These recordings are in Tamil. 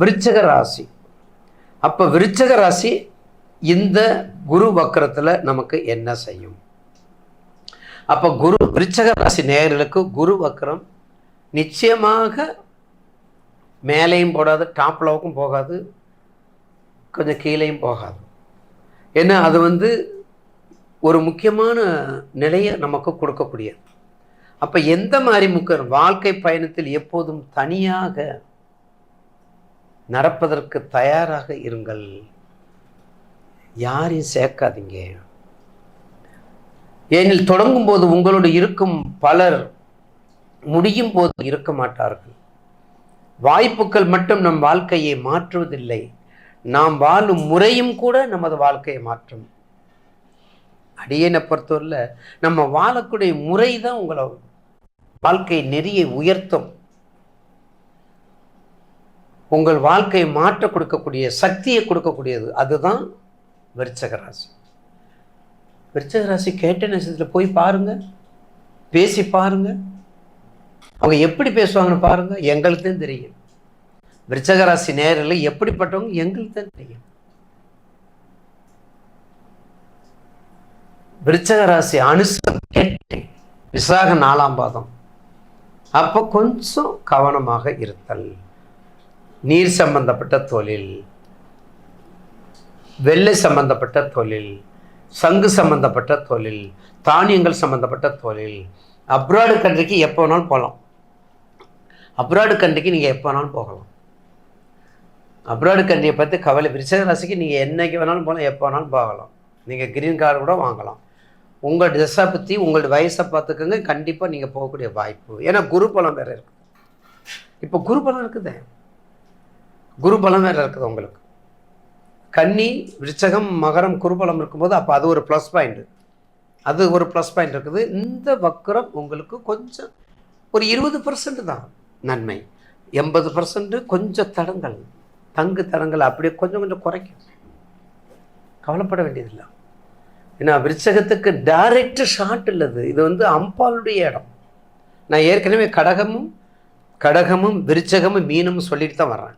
விருச்சக ராசி. அப்போ விருச்சக ராசி இந்த குரு வக்கரத்தில் நமக்கு என்ன செய்யும்? அப்போ குரு விருச்சக ராசி நேயர்களுக்கு குரு வக்கரம் நிச்சயமாக மேலேயும் போடாது டாப் லவுக்கும் போகாது கொஞ்சம் கீழேயும் போகாது. ஏன்னா அது வந்து ஒரு முக்கியமான நிலையை நமக்கு கொடுக்கக்கூடியது. அப்போ எந்த மாதிரி முக்கிய வாழ்க்கை பயணத்தில் எப்போதும் தனியாக நடப்பதற்கு தயாராக இருங்கள். யாரையும் சேர்க்காதீங்க. ஏனில் தொடங்கும் போது உங்களோடு இருக்கும் பலர் முடியும் போது இருக்க மாட்டார்கள். வாய்ப்புகள் மட்டும் நம் வாழ்க்கையை மாற்றுவதில்லை. நாம் வாழும் முறையும் கூட நமது வாழ்க்கையை மாற்றும். அடியனை பொறுத்தவரையில் நம்ம வாழக்கூடிய முறை தான் உங்களை வாழ்க்கை நெறியை உயர்த்தும். உங்கள் வாழ்க்கையை மாற்ற கொடுக்கக்கூடிய சக்தியை கொடுக்கக்கூடியது. அதுதான் விருச்சக ராசி. விருச்சக ராசி கேட்ட நேசத்தில் போய் பாருங்கள் பேசி பாருங்கள் அவங்க எப்படி பேசுவாங்கன்னு பாருங்கள் எங்களுக்கு தான் தெரியும். விருச்சக ராசி நேரில் எப்படிப்பட்டவங்க எங்களுக்கு தான் தெரியும். விருச்சக ராசி அனுசம் கேட்டேன். விசாக நாலாம் பாதம். அப்போ கொஞ்சம் கவனமாக இருத்தல். நீர் சம்பந்தப்பட்ட தொழில் வெள்ளை சம்பந்தப்பட்ட தொழில் சங்கு சம்பந்தப்பட்ட தொழில் தானியங்கள் சம்பந்தப்பட்ட தொழில். அப்ராடு கண்ட்ரிக்கு எப்போ வேணாலும் போகலாம். அப்ராடு கண்ட்ரிக்கு நீங்கள் எப்போ வேணாலும் போகலாம். அப்ராடு கண்ட்ரியை பற்றி கவலை விருச்சக ராசிக்கு நீங்கள் என்றைக்கு வேணாலும் போகலாம் எப்போ வேணாலும் போகலாம். நீங்கள் கிரீன் கார்டு கூட வாங்கலாம். உங்கள் ட்ரெஸ்ஸை பற்றி உங்களோட வயசை பார்த்துக்கோங்க. கண்டிப்பாக நீங்கள் போகக்கூடிய வாய்ப்பு. ஏன்னா குரு பலம் வேறு இருக்குது இப்போ குரு பலம் இருக்குது. குரு பலம் வேறு இருக்குது உங்களுக்கு. கன்னி விருச்சகம் மகரம் குருபலம் இருக்கும்போது அப்போ அது ஒரு ப்ளஸ் பாயிண்ட் அது ஒரு ப்ளஸ் பாயிண்ட் இருக்குது. இந்த வக்கரம் உங்களுக்கு கொஞ்சம் ஒரு இருபது பர்சன்ட் தான் நன்மை. எண்பது பர்சன்ட் கொஞ்சம் தடங்கள் தங்கு தடங்கள் அப்படியே கொஞ்சம் கொஞ்சம் குறைக்கும். கவலைப்பட வேண்டியதில்லை. ஏன்னா விருச்சகத்துக்கு டைரக்ட் ஷாட் இல்லது இது வந்து அம்பாளுடைய இடம். நான் ஏற்கனவே கடகமும் கடகமும் விருச்சகமும் மீனும் சொல்லிட்டு தான் வர்றேன்.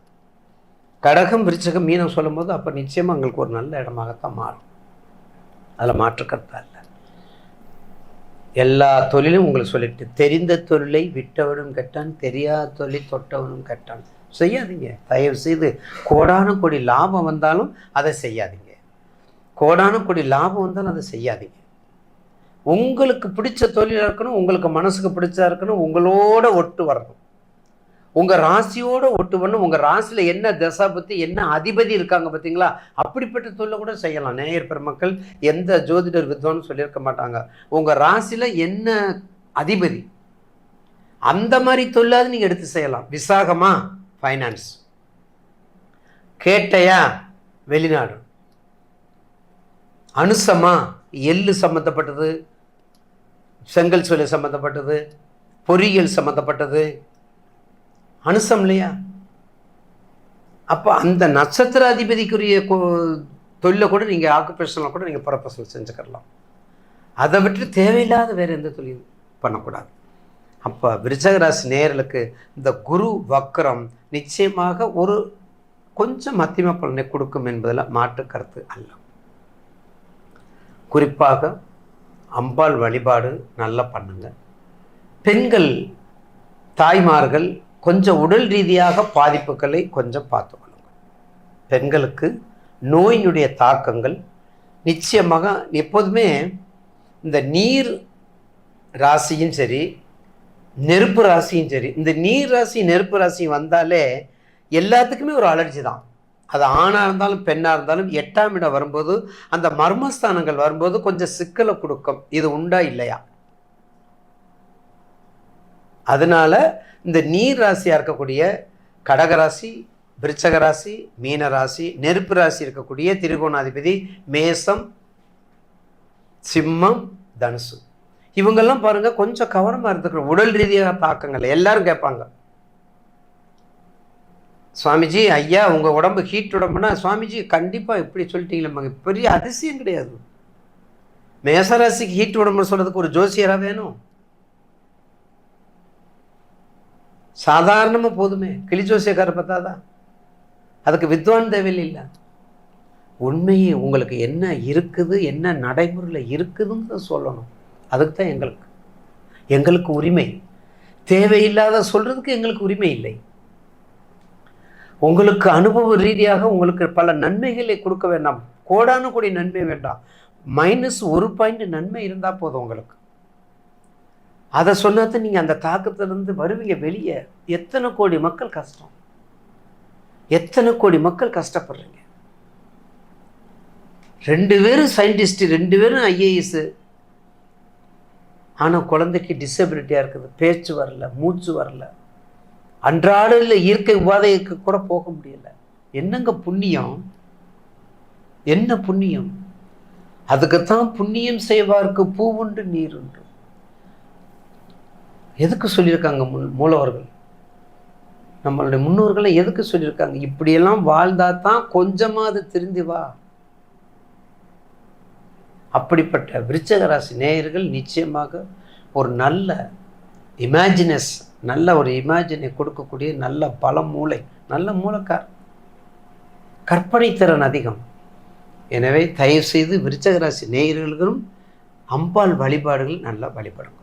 கடகம் விருச்சகம் மீனம் சொல்லும்போது அப்போ நிச்சயமாக எங்களுக்கு ஒரு நல்ல இடமாகத்தான் மாறும். அதில் மாற்றுக்கருத்தா இல்லை. எல்லா தொழிலும் உங்களுக்கு சொல்லிட்டு தெரிந்த தொழிலை விட்டவனும் கெட்டான் தெரியாத தொழிலை தொட்டவனும் கெட்டான். செய்யாதீங்க. தயவு செய்து கோடான கோடி லாபம் வந்தாலும் அதை செய்யாதீங்க. கோடான கோடி லாபம் வந்தாலும் அதை செய்யாதீங்க. உங்களுக்கு பிடிச்ச தொழிலாக இருக்கணும் உங்களுக்கு மனசுக்கு பிடிச்சா இருக்கணும் உங்களோட ஒட்டு வரணும். உங்கள் ராசியோட ஒட்டு வரணும் உங்கள் ராசியில் என்ன தசா பற்றி என்ன அதிபதி இருக்காங்க பார்த்தீங்களா அப்படிப்பட்ட தொழிலை கூட செய்யலாம். நேயர் பெருமக்கள் எந்த ஜோதிடர் வித்வான்னு சொல்லியிருக்க மாட்டாங்க. உங்கள் ராசியில் என்ன அதிபதி? அந்த மாதிரி தொழிலாவது நீங்கள் எடுத்து செய்யலாம். விசாகமா? ஃபைனான்ஸ் கேட்டையா? வெளிநாடு. அனுசமா? எள்ளு சம்மந்தப்பட்டது செங்கல் சூளை சம்மந்தப்பட்டது பொறியியல் சம்மந்தப்பட்டது அனுசம் இல்லையா? அப்போ அந்த நட்சத்திர அதிபதிக்குரிய தொழிலை கூட நீங்கள் ஆக்குபேஷனில் கூட நீங்கள் ப்ரொஃபஷனல் செஞ்சுக்கிடலாம் அதை விட்டு தேவையில்லாத வேறு எந்த தொழிலும் பண்ணக்கூடாது. அப்போ விருச்சகராசி நேர்களுக்கு இந்த குரு வக்கரம் நிச்சயமாக ஒரு கொஞ்சம் மத்தியம பலனை கொடுக்கும் என்பதில் மாற்று கருத்து அல்ல. குறிப்பாக அம்பாள் வழிபாடு நல்லா பண்ணுங்க. பெண்கள் தாய்மார்கள் கொஞ்சம் உடல் ரீதியாக பாதிப்புகளை கொஞ்சம் பார்த்துக்கணும். பெண்களுக்கு நோயினுடைய தாக்கங்கள் நிச்சயமாக எப்போதுமே இந்த நீர் ராசியும் சரி நெருப்பு ராசியும் சரி இந்த நீர் ராசி நெருப்பு ராசி வந்தாலே எல்லாத்துக்குமே ஒரு அலர்ஜி தான். அது ஆணாக இருந்தாலும் பெண்ணாக இருந்தாலும் எட்டாம் இடம் வரும்போது அந்த மர்மஸ்தானங்கள் வரும்போது கொஞ்சம் சிக்கலை கொடுக்கும். இது உண்டா இல்லையா? அதனால இந்த நீர் ராசியாக இருக்கக்கூடிய கடகராசி விருச்சக ராசி மீன ராசி நெருப்பு ராசி இருக்கக்கூடிய திரிகோணாதிபதி மேசம் சிம்மம் தனுசு. இவங்கெல்லாம் பாருங்கள் கொஞ்சம் கவனமாக இருந்துக்கணும். உடல் ரீதியாக தாக்கங்கள் எல்லாரும் கேட்பாங்க. சுவாமிஜி ஐயா உங்கள் உடம்பு ஹீட் உடம்புனா சுவாமிஜி கண்டிப்பாக இப்படி சொல்லிட்டீங்களே பெரிய அதிசயம் கிடையாது. மேசராசிக்கு ஹீட் உடம்புன்னு சொல்கிறதுக்கு ஒரு ஜோசியராக வேணும். சாதாரணமாக போதுமே. கிளி ஜோசியக்கார பார்த்தாதான். அதுக்கு வித்வான் தேவையில்லை. உண்மையே உங்களுக்கு என்ன இருக்குது என்ன நடைமுறையில் இருக்குதுன்னு சொல்லணும். அதுக்கு தான் எங்களுக்கு. எங்களுக்கு உரிமை. தேவையில்லாத சொல்கிறதுக்கு எங்களுக்கு உரிமை இல்லை. உங்களுக்கு அனுபவ ரீதியாக உங்களுக்கு பல நன்மைகளை கொடுக்க வேண்டாம். கோடானு கூடிய நன்மை வேண்டாம். மைனஸ் ஒரு பாயிண்ட் நன்மை இருந்தால் போதும் உங்களுக்கு. அதை சொன்னது நீங்கள் அந்த தாக்கத்திலேருந்து வருவீங்க வெளியே. எத்தனை கோடி மக்கள் கஷ்டம்? எத்தனை கோடி மக்கள் கஷ்டப்படுறீங்க? ரெண்டு பேரும் சயின்டிஸ்ட் ரெண்டு பேரும் ஐஏஎஸ்ஸு ஆனால் குழந்தைக்கு டிசபிலிட்டியாக இருக்குது. பேச்சு வரல மூச்சு வரல. அன்றாட இயற்கை உபாதைக்கு கூட போக முடியல. என்னங்க புண்ணியம்? என்ன புண்ணியம்? அதுக்குத்தான் புண்ணியம் செய்வார்க்கு பூவுண்டு நீர் உண்டு. எதுக்கு சொல்லியிருக்காங்க முன் மூலவர்கள்? நம்மளுடைய முன்னோர்களை எதுக்கு சொல்லியிருக்காங்க? இப்படியெல்லாம் வாழ்ந்தா தான் கொஞ்சமாவது திருந்தி வா. அப்படிப்பட்ட விருச்சக ராசி நேயர்கள் நிச்சயமாக ஒரு நல்ல இமேஜினஸ் நல்ல ஒரு இமேஜினை கொடுக்கக்கூடிய நல்ல பல மூளை நல்ல மூளைக்கார் கற்பனை திறன் அதிகம். எனவே தயவு செய்து விருச்சக நேயர்களுக்கும் அம்பாள் வழிபாடுகள் நல்லா வழிபடுங்க.